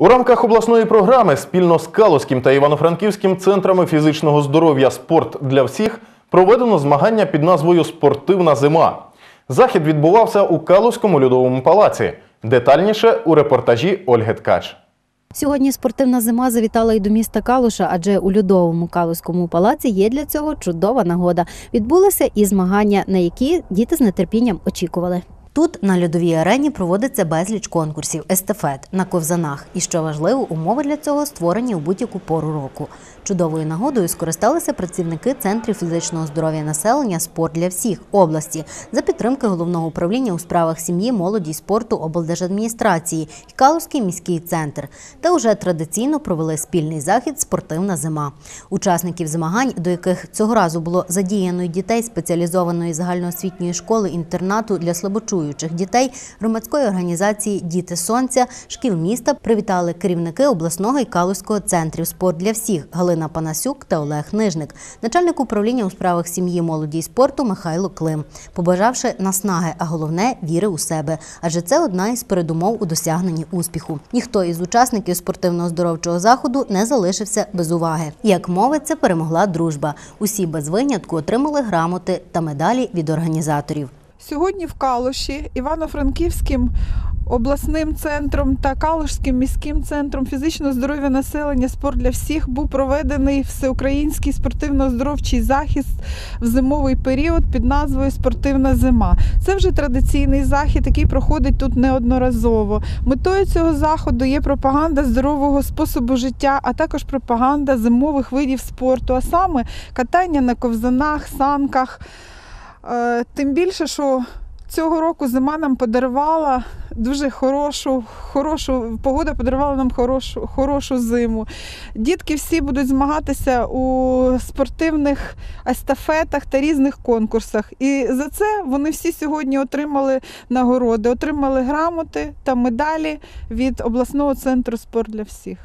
У рамках обласної програми спільно з Калузьким та Івано-Франківським центрами фізичного здоров'я Спорт для всіх проведено змагання під назвою Спортивна зима. Захід відбувався у Калузькому льодовому палаці. Детальніше у репортажі Ольги Ткач. Сьогодні спортивна зима завітала і до міста Калуша, адже у льодовому Калуському палаці є для цього чудова нагода. Відбулися і змагання, на які діти з нетерпінням очікували. Тут на льодовій арені проводиться безліч конкурсів, естафет на ковзанах. І що важливо, умови для цього створені у будь-яку пору року. Чудовою нагодою скористалися працівники центрів фізичного здоров'я населення Спорт для всіх області за підтримки головного управління у справах сім'ї, молоді й спорту облдержадміністрації і Калузький міський центр. Та уже традиційно провели спільний захід Спортивна зима. Учасників змагань, до яких цього разу було задіяно дітей спеціалізованої загальноосвітньої школи інтернату для слабочуючих дітей громадської організації Діти Сонця шкіл міста привітали керівники обласного і Калузького центрів спорт для всіх Галина Панасюк та Олег Нижник, начальник управління у справах сім'ї, молоді й спорту Михайло Клим, побажавши наснаги, а головне віри у себе. Адже це одна із передумов у досягненні успіху. Ніхто із учасників спортивно-здоровчого заходу не залишився без уваги. Як мовиться, перемогла дружба. Усі без винятку отримали грамоти та медалі від організаторів. Сьогодні в Калуші Івано-Франківським обласним центром та Калушським міським центром фізичного здоров'я населення спорт для всіх був проведений всеукраїнський спортивно-здоровчий захист в зимовий період під назвою Спортивна зима. Це вже традиційний захід, який проходить тут неодноразово. Метою цього заходу є пропаганда здорового способу життя, а також пропаганда зимових видів спорту, а саме катання на ковзанах, санках. Е, Тим більше, що цього року зима нам подарувала дуже хорошу, хорошу погода подарувала нам хорошу, хорошу зиму. Дітки всі будуть змагатися у спортивних естафетах та різних конкурсах. І за це вони всі сьогодні отримали нагороди, отримали грамоти та медалі від обласного центру спорт для всіх.